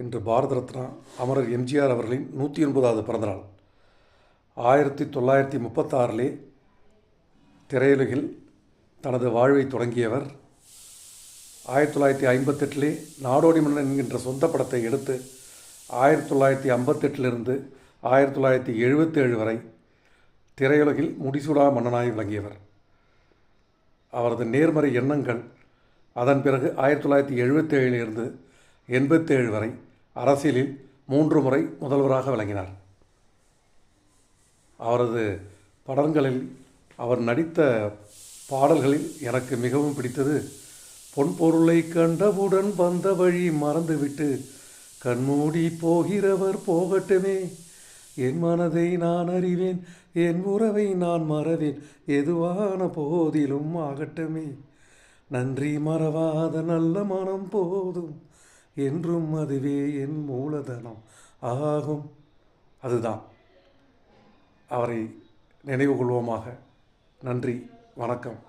இன்று பாரத ரத்னா அமரர் எம்ஜிஆர் அவர்களின் நூற்றி எண்பதாவது பிறந்தநாள். ஆயிரத்தி தொள்ளாயிரத்தி முப்பத்தாறிலே திரையுலகில் தனது வாழ்வை தொடங்கியவர். ஆயிரத்தி தொள்ளாயிரத்தி ஐம்பத்தெட்டிலே நாடோடி மன்னன் என்கின்ற சொந்த படத்தை எடுத்து ஆயிரத்தி தொள்ளாயிரத்தி ஐம்பத்தெட்டிலிருந்து ஆயிரத்தி தொள்ளாயிரத்தி எழுபத்தேழு வரை திரையுலகில் முடிசூடா மன்னனாய் விளங்கியவர். அவரது நேர்மறை எண்ணங்கள் அதன் பிறகு ஆயிரத்தி தொள்ளாயிரத்தி எழுபத்தேழிலிருந்து எண்பத்தேழு வரை அரசியலில் மூன்று முறை முதல்வராக விளங்கினார். அவரது படங்களில் அவர் நடித்த பாடல்களில் எனக்கு மிகவும் பிடித்தது பொன் பொருளை கண்டவுடன் வந்த வழி மறந்துவிட்டு கண்மூடி போகிறவர் போகட்டுமே. என் மனதை நான் அறிவேன் என் உறவை நான் மறவேன் எதுவான போதிலும் ஆகட்டுமே. நன்றி மறவாத நல்ல மனம் போதும். என்றும் அதுவே என் மூலதனம் ஆகும். அதுதான். அவரை நினைவு கொள்வோமாக. நன்றி. வணக்கம்.